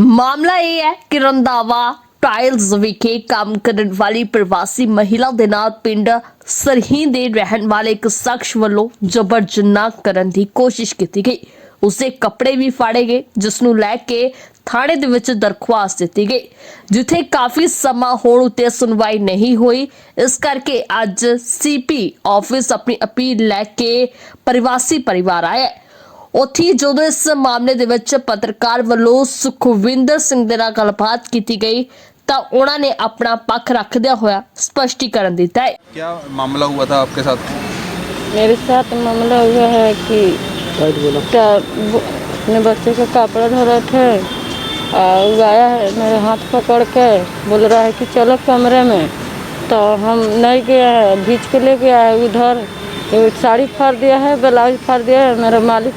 ਮਾਮਲਾ ਇਹ ਹੈ ਕਿ ਰੰਦਾਵਾ ਟਾਇਲਸ ਵਿਖੇ ਕੰਮ ਕਰਨ ਵਾਲੀ ਪ੍ਰਵਾਸੀ ਮਹਿਲਾ ਦੇ ਨਾਲ ਪਿੰਡ ਸਰਹੀ ਦੇ ਰਹਿਣ ਵਾਲੇ ਇੱਕ ਸ਼ਖਸ ਵੱਲੋਂ ਜ਼ਬਰ ਜਨਾਹ ਕਰਨ ਦੀ ਕੋਸ਼ਿਸ਼ ਕੀਤੀ ਗਈ। ਉਸੇ ਕੱਪੜੇ ਵੀ ਫਾੜੇ ਗਏ, ਜਿਸ ਨੂੰ ਲੈ ਕੇ ਥਾਣੇ ਦੇ ਵਿੱਚ ਦਰਖਾਸਤ ਦਿੱਤੀ ਗਈ, ਜਿੱਥੇ ਕਾਫੀ ਸਮਾਂ ਹੋਣ ਉਤੇ ਸੁਣਵਾਈ ਨਹੀਂ ਹੋਈ। ਇਸ ਕਰਕੇ ਅੱਜ ਸੀਪੀ ਆਫਿਸ ਆਪਣੀ ਅਪੀਲ ਲੈ ਕੇ ਪ੍ਰਵਾਸੀ ਪਰਿਵਾਰ ਆਇਆ ਉੱਥੇ ਹੀ ਜਦੋਂ ਇਸ ਮਾਮਲੇ ਦੇ ਵਿੱਚ ਪੱਤਰਕਾਰ ਵੱਲੋਂ ਸੁਖਵਿੰਦਰ ਸਿੰਘ ਦੇ ਨਾਲ ਗੱਲਬਾਤ ਕੀਤੀ ਗਈ ਤਾਂ ਉਹਨਾਂ ਨੇ ਆਪਣਾ ਪੱਖ ਰੱਖਦਿਆਂ ਹੋਇਆ ਸਪਸ਼ਟੀਕਰਨ ਦਿੱਤਾ ਹੈ क्या मामला हुआ था आपके साथ मेरे साथ मामला हुआ है कि क्या वो अपने बच्चे का कपड़ा धो रहे थे और वो आया है मेरे हाथ पकड़ के बोल रहा है कि चलो कमरे में तो हम नहीं गए हैं भीज के ले गया है उधर तो साड़ी फाड़ दिया है, ब्लाउज फाड़ दिया है, मेरे मालिक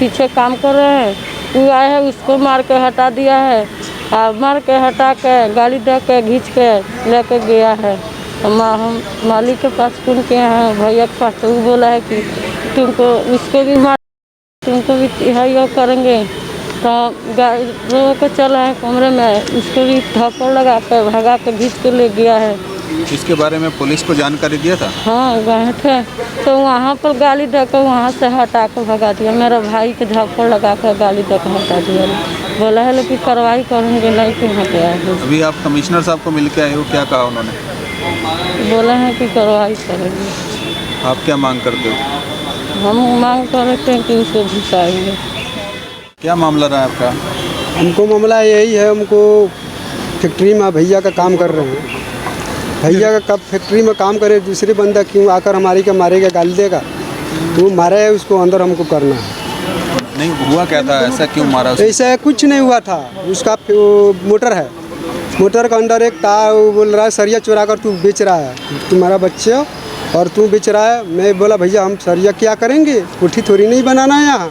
पीछे काम कर रहे हैं। वो आए हैं, उसको मार के हटा दिया है। और मार के हटा के, गाली दे के, घींच के लेके गया है। तो मा- हम मालिक के पास फ़ोन किए हैं, भैया के पास तो वो बोला है कि तुमको उसको भी मार, तुमको भी वो करेंगे। तो गाड़ी चला है कमरे में, उसको भी थप्पड़ लगा के, भगा के घींच के ले गया है। इसके बारे में पुलिस को जानकारी दिया था? हाँ गए थे। तो वहाँ पर गाली देकर वहाँ से हटा कर भगा दिया। मेरा भाई के झापड़ लगा कर गाली देकर हटा दिया। बोला है लेकिन कार्रवाई करेंगे नहीं कि हटे आए अभी आप कमिश्नर साहब को मिल के आए हो क्या कहा उन्होंने? बोला है कि कार्रवाई करेंगे। आप क्या मांग करते हो? हम मांग कर रहे थे कि उसको घुसाएँगे। क्या मामला रहा है आपका? हमको मामला यही है हमको फैक्ट्री में भैया का काम कर रहे हैं। भैया का कब फैक्ट्री में काम करे दूसरे बंदा क्यों आकर हमारी का मारेगा गाली देगा? तो मारा है उसको अंदर हमको करना है। नहीं हुआ क्या था? ऐसा क्यों मारा? ऐसा कुछ नहीं हुआ था। उसका मोटर है। मोटर के अंदर एक तार बोल रहा है सरिया चुरा कर तू बेच रहा है। तुम्हारा बच्चे और तू बेच रहा है। मैं बोला भैया हम सरिया क्या करेंगे? कोठी थोड़ी नहीं बनाना है यहाँ।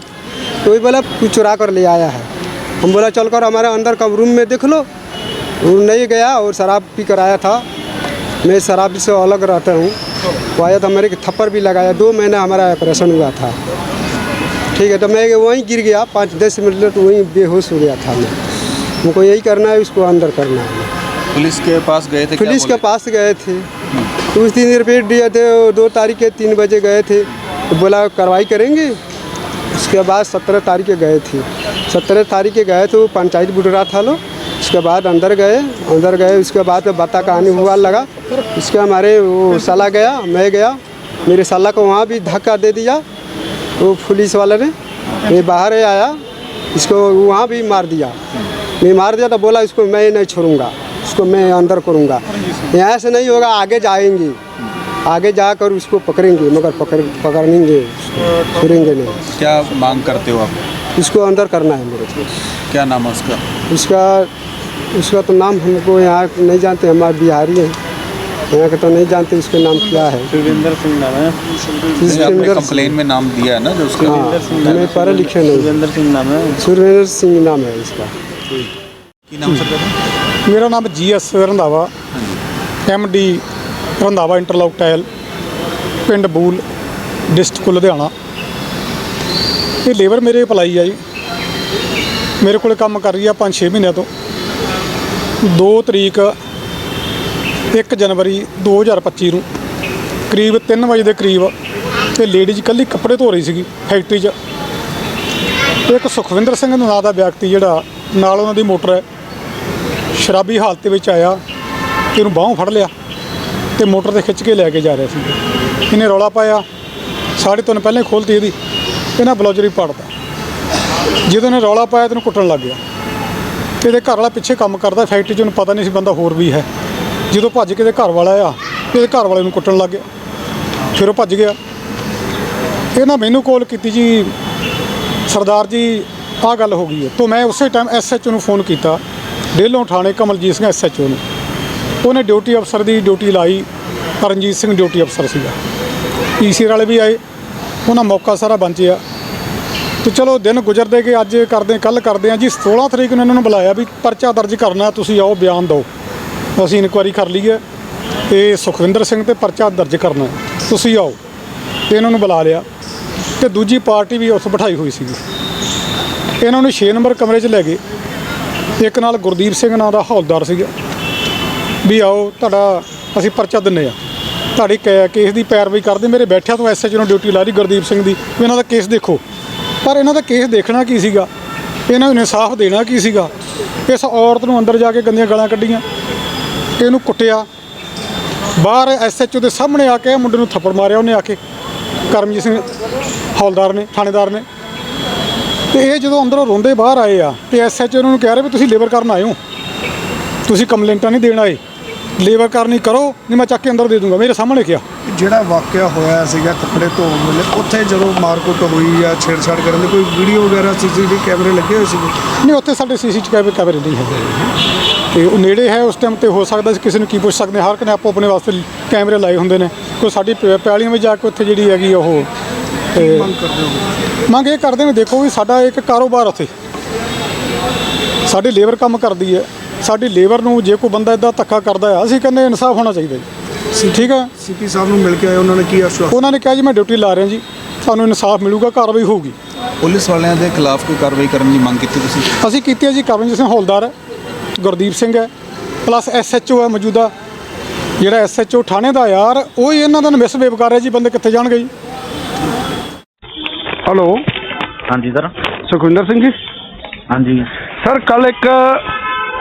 तो वही बोला तू चुरा कर ले आया है। हम बोला चल कर हमारे अंदर का रूम में देख लो। वो नहीं गया और शराब पी कर आया था। मैं शराब से अलग रहता हूँ। वो आया था मेरे के थप्पड़ भी लगाया दो महीना हमारा ऑपरेशन हुआ था। ठीक है तो मैं वहीं गिर गया पाँच दस मिनट वहीं बेहोश हो गया था मैं। हमको यही करना है उसको अंदर करना है। पुलिस के पास गए थे पुलिस के पास गए थे। तो उस दिन रिपीट दिए थे दो तारीख के तीन बजे गए थे। तो बोला कार्रवाई करेंगे? उसके बाद सत्रह तारीख के गए थे। सत्रह तारीख के गए तो पंचायत बुटरा था लो। उसके बाद अंदर गए अंदर गए उसके बाद बाता कहानी हुआ लगा। उसके हमारे वो साला गया मैं गया। मेरे साला को वहाँ भी धक्का दे दिया। वो पुलिस वाले ने मैं बाहर आया इसको वहाँ भी मार दिया। मैं मार दिया तो बोला इसको मैं नहीं छोड़ूँगा उसको मैं अंदर करूँगा। यहाँ से नहीं होगा आगे जाएँगे। आगे जाकर उसको पकड़ेंगे मगर पकड़ पकड़ेंगे छोड़ेंगे नहीं। क्या मांग करते हो आप? इसको अंदर करना है मेरे को। क्या नाम है उसका? उसका उसका तो नाम हमको यहाँ नहीं जानते हमारे बिहारी हैं यहाँ के तो नहीं जानते उसका नाम क्या है सुरेंद्र सिंह नाम है जैसे आपने सुरेंद्र कंप्लेन में नाम दिया है ना जो उसका हाँ मैं पढ़े लिखे नहीं सुरेंद्र सिंह नाम है सुरेंद्र सिंह नाम है इसका की नाम सर कहते ਮੇਰਾ ਨਾਮ GS Randhawa MD Randhawa interlock tile ਪਿੰਡ ਬੂਲ ਡਿਸਟ੍ਰਿਕਟ ਲੁਧਿਆਣਾ ਇਹ ਲੇਬਰ ਮੇਰੇ ਅਪਲਾਈ ਆ ਜੀ ਮੇਰੇ ਕੋਲੇ ਕੰਮ ਕਰ ਰਹੀ ਆ 5-6 ਮਹੀਨਿਆਂ ਤੋਂ 2 ਤਰੀਕ 1 ਜਨਵਰੀ 2025 ਨੂੰ ਕਰੀਬ 3 ਵਜੇ ਦੇ ਕਰੀਬ ਤੇ ਲੇਡੀਜ਼ ਇਕੱਲੀ ਕੱਪੜੇ ਧੋ ਰਹੀ ਸੀਗੀ ਫੈਕਟਰੀ 'ਚ। ਇੱਕ ਸੁਖਵਿੰਦਰ ਸਿੰਘ ਨਾਂ ਦਾ ਵਿਅਕਤੀ ਜਿਹੜਾ ਨਾਲ ਉਹਨਾਂ ਦੀ ਮੋਟਰ ਹੈ, ਸ਼ਰਾਬੀ ਹਾਲਤ ਵਿੱਚ ਆਇਆ ਤੇ ਉਹਨੂੰ ਬਾਹੋਂ ਫੜ ਲਿਆ ਤੇ ਮੋਟਰ ਤੇ ਖਿੱਚ ਕੇ ਲੈ ਕੇ ਜਾ ਰਿਹਾ ਸੀ। ਇਹਨੇ ਰੌਲਾ ਪਾਇਆ ਸਾੜੀ ਤਿੰਨ ਪਹਿਲਾਂ ਹੀ ਖੋਲਤੀ ਇਹਦੀ, ਇਹਨਾਂ ਬਲੌਜਰੀ ਪਾੜਦਾ ਜਦੋਂ ਇਹਨੇ ਰੌਲਾ ਪਾਇਆ ਤੈਨੂੰ ਕੁੱਟਣ ਲੱਗ ਗਿਆ। ਇਹਦੇ ਘਰ ਵਾਲਾ ਪਿੱਛੇ ਕੰਮ ਕਰਦਾ, ਫੈਕਟਰੀ 'ਚ ਉਹਨੂੰ ਪਤਾ ਨਹੀਂ ਸੀ ਬੰਦਾ ਹੋਰ ਵੀ ਹੈ। ਜਦੋਂ ਭੱਜ ਕੇ ਇਹਦੇ ਘਰ ਵਾਲਾ ਆ ਇਹਦੇ ਘਰ ਵਾਲੇ ਨੂੰ ਕੁੱਟਣ ਲੱਗ ਗਿਆ। ਫਿਰ ਉਹ ਭੱਜ ਗਿਆ। ਇਹਨਾਂ ਮੈਨੂੰ ਕਾਲ ਕੀਤੀ ਜੀ, ਸਰਦਾਰ ਜੀ, ਆਹ ਗੱਲ ਹੋ ਗਈ ਹੈ। ਤਾਂ ਮੈਂ ਉਸੇ ਟਾਈਮ ਐਸਐਚਓ ਨੂੰ ਫੋਨ ਕੀਤਾ। ਡੇਲੋਂ ਥਾਣੇ ਕਮਲਜੀਤ ਸਿੰਘ ਐਸਐਚਓ ਨੂੰ। ਉਹਨੇ ਡਿਊਟੀ ਅਫਸਰ ਦੀ ਡਿਊਟੀ ਲਾਈ। ਪਰਮਜੀਤ ਸਿੰਘ ਡਿਊਟੀ ਅਫਸਰ ਸੀਗਾ। ਪੀਸੀ ਵਾਲੇ ਵੀ ਆਏ। ਉਹਨਾਂ ਮੌਕਾ ਸਾਰਾ ਬਚਿਆ ਤੇ ਚਲੋ ਦਿਨ ਗੁਜ਼ਰਦੇ ਗਏ, ਅੱਜ ਕਰਦੇ ਕੱਲ ਕਰਦੇ ਆ ਜੀ। 16 ਤਰੀਕ ਨੂੰ ਇਹਨਾਂ ਨੂੰ ਬੁਲਾਇਆ ਵੀ ਪਰਚਾ ਦਰਜ ਕਰਨਾ, ਤੁਸੀਂ ਆਓ, ਬਿਆਨ ਦਿਓ। ਅਸੀਂ ਇਨਕੁਆਇਰੀ ਕਰ ਲਈ ਹੈ ਤੇ ਸੁਖਵਿੰਦਰ ਸਿੰਘ ਤੇ ਪਰਚਾ ਦਰਜ ਕਰਨਾ ਤੁਸੀਂ ਆਓ। ਤੇ ਇਹਨਾਂ ਨੂੰ ਬੁਲਾ ਲਿਆ। ਤੇ ਦੂਜੀ ਪਾਰਟੀ ਵੀ ਉਸ ਬਿਠਾਈ ਹੋਈ ਸੀਗੀ। ਇਹਨਾਂ ਨੂੰ 6 ਨੰਬਰ ਕਮਰੇ 'ਚ ਲੈ ਗਏ। ਇੱਕ ਨਾਲ ਗੁਰਦੀਪ ਸਿੰਘ, ਨਾਂ ਦਾ ਹੌਲਦਾਰ ਸੀਗਾ। ਵੀ ਆਓ, ਤੁਹਾਡਾ ਅਸੀਂ ਪਰਚਾ ਦਿੰਨੇ ਆ ਤੁਹਾਡੀ ਕੈ- ਕੇਸ ਦੀ ਪੈਰਵਾਈ ਕਰਦੇ। ਮੇਰੇ ਬੈਠਿਆ ਤੋਂ ਐਸਐਚ ਨੂੰ ਡਿਊਟੀ ਲਾ ਰਹੀ ਗੁਰਦੀਪ ਸਿੰਘ ਦੀ। ਵੀ ਇਹਨਾਂ ਦਾ ਕੇਸ ਦੇਖੋ। ਪਰ ਇਹਨਾਂ ਦਾ ਕੇਸ ਦੇਖਣਾ ਕੀ ਸੀਗਾ? ਇਹਨਾਂ ਨੂੰ ਇਨਸਾਫ ਦੇਣਾ ਕੀ ਸੀਗਾ? ਇਸ ਔਰਤ ਨੂੰ ਅੰਦਰ ਜਾ ਕੇ ਗੰਦੀਆਂ ਗਾਲਾਂ ਕੱਢੀਆਂ, ਇਹਨੂੰ ਕੁੱਟਿਆ। ਬਾਹਰ ਐਸਐਚਓ ਦੇ ਸਾਹਮਣੇ ਆ ਕੇ ਮੁੰਡੇ ਨੂੰ ਥੱਪੜ ਮਾਰਿਆ ਉਹਨੇ ਆ ਕੇ। ਕਰਮਜੀਤ ਸਿੰਘ ਹੌਲਦਾਰ ਨੇ, ਥਾਣੇਦਾਰ ਨੇ। ਤੇ ਇਹ ਜਦੋਂ ਅੰਦਰੋਂ ਰੋਂਦੇ ਬਾਹਰ ਆਏ ਆ, ਤੇ ਐਸਐਚਓ ਉਹਨਾਂ ਨੂੰ ਕਹਿ ਰਹੇ ਵੀ ਤੁਸੀਂ ਲੇਬਰ ਕਰਨ ਆਏ ਹੋ। ਤੁਸੀਂ ਕੰਪਲੇਂਟਾਂ ਨਹੀਂ ਦੇਣ ਆਏ। ਲੇਬਰ ਕਰਨੀ ਕਰੋ ਨਹੀਂ ਮੈਂ ਚੱਕ ਕੇ ਅੰਦਰ ਦੇ ਦੂੰਗਾ। ਮੇਰੇ ਸਾਹਮਣੇ ਕਿਹਾ। ਜਿਹੜਾ ਵਾਕਿਆ ਹੋਇਆ ਸੀਗਾ ਕੱਪੜੇ ਧੋਣ ਵੇਲੇ ਉੱਥੇ ਜਦੋਂ ਮਾਰਕੁੱਟ ਹੋਈ ਆ ਛੇੜਛਾੜ ਕਰਨ ਦੀ ਕੋਈ ਵੀਡੀਓ ਵਗੈਰਾ ਸੀਸੀਟੀਵੀ ਕੈਮਰੇ ਲੱਗੇ ਹੋਏ ਸੀਗੇ? ਨਹੀਂ ਉੱਥੇ ਸਾਡੇ ਸੀਸੀ ਕੈਮਰੇ ਨਹੀਂ ਹੈਗੇ। ਤੇ ਉਹ ਨੇੜੇ ਹੈ ਉਸ ਟਾਈਮ ਤੇ ਹੋ ਸਕਦਾ ਸੀ ਕਿਸੇ ਨੂੰ ਕੀ ਪੁੱਛ ਸਕਦੇ। ਹਰ ਕਨੇ ਆਪੋ ਆਪਣੇ ਵਾਸਤੇ ਕੈਮਰੇ ਲਾਏ ਹੁੰਦੇ ਨੇ। ਕੋਈ ਸਾਡੀ ਪੈਲੀਆਂ ਵਿੱਚ ਜਾ ਕੇ ਉੱਥੇ ਜਿਹੜੀ ਹੈਗੀ ਉਹ ਤੇ ਮੰਗ ਇਹ ਕਰਦੇ ਨੇ ਦੇਖੋ ਵੀ ਸਾਡਾ ਇੱਕ ਕਾਰੋਬਾਰ ਉੱਥੇ। ਸਾਡੀ ਲੇਬਰ ਕੰਮ ਕਰਦੀ ਹੈ। ਸਾਡੀ ਲੇਬਰ ਨੂੰ ਜੇ ਕੋਈ ਬੰਦਾ ਇਦਾਂ ਧੱਕਾ ਕਰਦਾ ਹੈ ਅਸੀਂ ਕਹਿੰਦੇ ਇਨਸਾਫ ਹੋਣਾ ਚਾਹੀਦਾ ਜੀ। ਠੀਕ ਹੈ ਸੀਪੀ ਸਾਹਿਬ ਨੂੰ ਮਿਲ ਕੇ ਆਏ ਉਹਨਾਂ ਨੇ ਕੀ ਆਸ਼ਵਾਸਨ? ਉਹਨਾਂ ਨੇ ਕਿਹਾ ਜੀ ਮੈਂ ਡਿਊਟੀ ਲਾ ਰਿਹਾ ਜੀ ਸਾਨੂੰ ਇਨਸਾਫ ਮਿਲੂਗਾ ਕਾਰਵਾਈ ਹੋਊਗੀ। ਪੁਲਿਸ ਵਾਲਿਆਂ ਦੇ ਖਿਲਾਫ ਕੋਈ ਕਾਰਵਾਈ ਕਰਨ ਦੀ ਮੰਗ ਕੀਤੀ ਤੁਸੀਂ? ਅਸੀਂ ਕੀਤੀ ਹੈ ਜੀ ਕਰਮਜੀਤ ਸਿੰਘ ਹੌਲਦਾਰ ਹੈ ਗੁਰਦੀਪ ਸਿੰਘ ਹੈ ਪਲੱਸ ਐਸਐਚਓ ਹੈ ਮੌਜੂਦਾ। ਜਿਹੜਾ ਐਸਐਚਓ ਥਾਣੇ ਦਾ ਯਾਰ ਉਹ ਹੀ ਇਹਨਾਂ ਦਾ ਮਿਸਬਿਹੇਵ ਕਰ ਰਿਹਾ ਜੀ ਬੰਦੇ ਕਿੱਥੇ ਜਾਣਗੇ ਜੀ? ਹੈਲੋ? ਹਾਂਜੀ ਸਰ। ਸੁਖਵਿੰਦਰ ਸਿੰਘ ਜੀ। ਹਾਂਜੀ। ਸਰ ਕੱਲ ਇੱਕ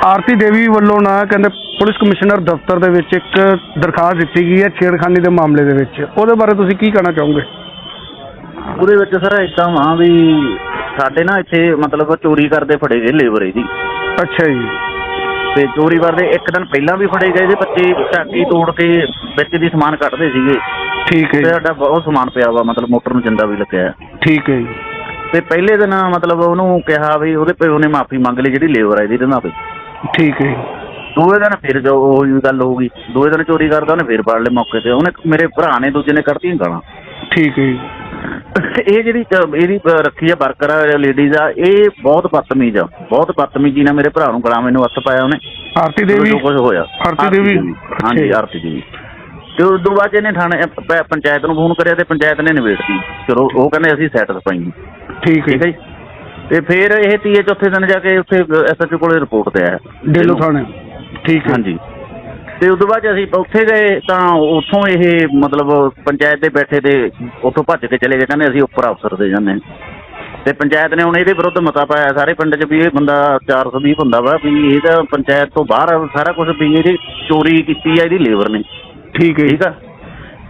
ਆਰਤੀ ਦੇਵੀ ਵੱਲੋਂ ਨਾ ਕਹਿੰਦੇ ਪੁਲਿਸ ਕਮਿਸ਼ਨਰ ਦਫ਼ਤਰ ਦੇ ਵਿੱਚ ਇੱਕ ਦਰਖਾਸਤ ਦਿੱਤੀ ਗਈ ਹੈ ਛੇੜਖਾਨੀ ਦੇ ਮਾਮਲੇ ਦੇ ਵਿੱਚ। ਉਹਦੇ ਬਾਰੇ ਤੁਸੀਂ ਕੀ ਕਹਿਣਾ ਚਾਹੋਗੇ? ਉਹਦੇ ਵਿੱਚ ਸਰ ਇਦਾਂ ਵਾ ਵੀ ਸਾਡੇ ਨਾ ਇੱਥੇ ਮਤਲਬ ਚੋਰੀ ਕਰਦੇ ਫੜੇ ਗਏ ਲੇਬਰ ਇਹਦੀ। ਅੱਛਾ ਜੀ। ਤੇ ਚੋਰੀ ਕਰਦੇ ਇੱਕ ਦਿਨ ਪਹਿਲਾਂ ਵੀ ਫੜੇ ਗਏ ਇਹਦੇ ਬੱਚੇ ਝਾਕੀ ਤੋੜ ਕੇ ਵਿੱਚ ਦੀ ਸਮਾਨ ਕੱਢਦੇ ਸੀਗੇ। ਠੀਕ ਹੈ ਤੇ ਸਾਡਾ ਬਹੁਤ ਸਮਾਨ ਪਿਆ ਵਾ ਮਤਲਬ ਮੋਟਰ ਨੂੰ ਜਿੰਦਾ ਵੀ ਲੱਗਿਆ। ਠੀਕ ਹੈ ਜੀ। ਤੇ ਪਹਿਲੇ ਦਿਨ ਮਤਲਬ ਉਹਨੂੰ ਕਿਹਾ ਵੀ ਉਹਦੇ ਪਿਓ ਨੇ ਮਾਫੀ ਮੰਗ ਲਈ ਜਿਹੜੀ ਲੇਬਰ ਹੈ ਇਹਦੀ ਤੇ ਮਾਫੀ ਠੀਕ ਹੈ ਜੀ। ਦੂਏ ਦਿਨ ਫਿਰ ਜੋ ਉਹੀ ਗੱਲ ਹੋ ਗਈ ਦੂਏ ਦਿਨ ਚੋਰੀ ਕਰਦਾ ਉਹਨੇ ਫਿਰ ਫੜ ਲਏ ਮੌਕੇ ਤੇ। ਉਹਨੇ ਮੇਰੇ ਭਰਾ ਨੇ ਦੂਜੇ ਨੇ ਕੱਢਤੀਆਂ ਗਾਲਾਂ। ਠੀਕ ਹੈ ਜੀ। ਇਹ ਜਿਹੜੀ ਇਹਦੀ ਅ, ਰੱਖੀ ਆ ਵਰਕਰ ਲੇਡੀਜ਼ ਆ ਇਹ ਬਹੁਤ ਬਦਤਮੀਜ਼ ਆ। ਬਹੁਤ ਬਦਤਮੀਜ਼ੀ ਨਾਲ ਮੇਰੇ ਭਰਾ ਨੂੰ ਗਲਾ ਮੈਨੂੰ ਹੱਥ ਪਾਇਆ ਉਹਨੇ। ਆਰਤੀ ਦੇਵੀ? ਜੋ ਕੁਝ ਹੋਇਆ। ਆਰਤੀ ਦੇਵੀ? ਹਾਂਜੀ ਅੱਛਾ। ਆਰਤੀ ਦੇਵੀ। ਤੇ ਉਸ ਤੋਂ ਬਾਅਦ ਇਹਨੇ ਥਾਣੇ ਅ, ਪ- ਪੰਚਾਇਤ ਨੂੰ ਫੋਨ ਕਰਿਆ ਤੇ ਪੰਚਾਇਤ ਨੇ ਨਿਬੇੜਤੀ। ਚਲੋ ਉਹ ਕਹਿੰਦੇ ਅਸੀਂ ਸੈਟੀਸਫਾਈ ਹਾਂ ਠੀਕ ਹੈ ਠੀਕ ਹੈ ਜੀ। ਤੇ ਫਿਰ ਇਹ ਤੀਏ ਚੌਥੇ ਦਿਨ ਜਾ ਕੇ ਉੱਥੇ ਐਸਐਚਓ ਕੋਲੇ ਰਿਪੋਰਟ ਤੇ ਆਇਆ। ਡੇਲੋ ਥਾਣੇ। ਠੀਕ ਹੈ। ਹਾਂਜੀ। ਤੇ ਤੋਂ ਬਾਅਦ ਅਸੀਂ ਉੱਥੇ ਗਏ ਤਾਂ ਉੱਥੋਂ ਇਹ ਮਤਲਬ ਪੰਚਾਇਤ ਦੇ ਬੈਠੇ ਤੇ ਉੱਥੋਂ ਭੱਜ ਕੇ ਚਲੇ ਗਏ। ਕਹਿੰਦੇ ਅਸੀਂ ਉੱਪਰ ਅਫਸਰ ਦੇ ਜਾਂਦੇ। ਤੇ ਪੰਚਾਇਤ ਨੇ ਹੁਣ ਇਹਦੇ ਵਿਰੁੱਧ ਮਤਾ ਪਾਇਆ। ਸਾਰੇ ਪਿੰਡ 'ਚ ਵੀ ਇਹ ਬੰਦਾ 420 ਹੁੰਦਾ ਵਾ ਵੀ ਇਹ ਤਾਂ ਪੰਚਾਇਤ ਤੋਂ ਬਾਹਰ ਸਾਰਾ ਕੁਝ ਵੀ ਇਹਦੀ ਚੋਰੀ ਕੀਤੀ ਆ ਇਹਦੀ ਲੇਬਰ ਨੇ। ਠੀਕ ਹੈ ਠੀਕ ਆ?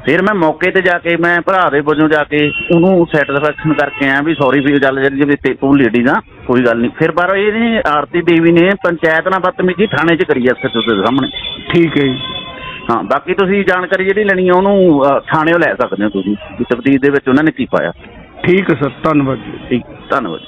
ਫਿਰ ਮੈਂ ਮੌਕੇ ਤੇ ਜਾ ਕੇ ਮੈਂ ਭਰਾ ਦੇ ਵਜੋਂ ਜਾ ਕੇ ਉਹਨੂੰ ਸੈਟੀਸਫੈਕਸ਼ਨ ਕਰਕੇ ਆਇਆ ਵੀ ਸੌਰੀ ਵੀ ਗੱਲ ਜਿਹੜੀ ਵੀ ਤੇ ਤੂੰ ਲੇਡੀ ਦਾ ਕੋਈ ਗੱਲ ਨਹੀਂ। ਫਿਰ ਪਰ ਇਹ ਨੇ ਆਰਤੀ ਦੇਵੀ ਨੇ ਪੰਚਾਇਤ ਨਾਲ ਬਦਤਮੀਜ਼ੀ ਥਾਣੇ 'ਚ ਕਰੀ ਐ ਸੱਚੋ ਦੇ ਸਾਹਮਣੇ। ਠੀਕ ਹੈ ਜੀ। ਹਾਂ ਬਾਕੀ ਤੁਸੀਂ ਜਾਣਕਾਰੀ ਜਿਹੜੀ ਲੈਣੀ ਆ ਉਹਨੂੰ ਅ, ਥਾਣਿਓਂ ਲੈ ਸਕਦੇ ਹੋ ਤੁਸੀਂ। ਵੀ ਤਬਦੀਲ ਦੇ ਵਿੱਚ ਉਹਨਾਂ ਨੇ ਕੀ ਪਾਇਆ। ਠੀਕ ਹੈ ਸਰ ਧੰਨਵਾਦ ਜੀ। ਠੀਕ ਧੰਨਵਾਦ।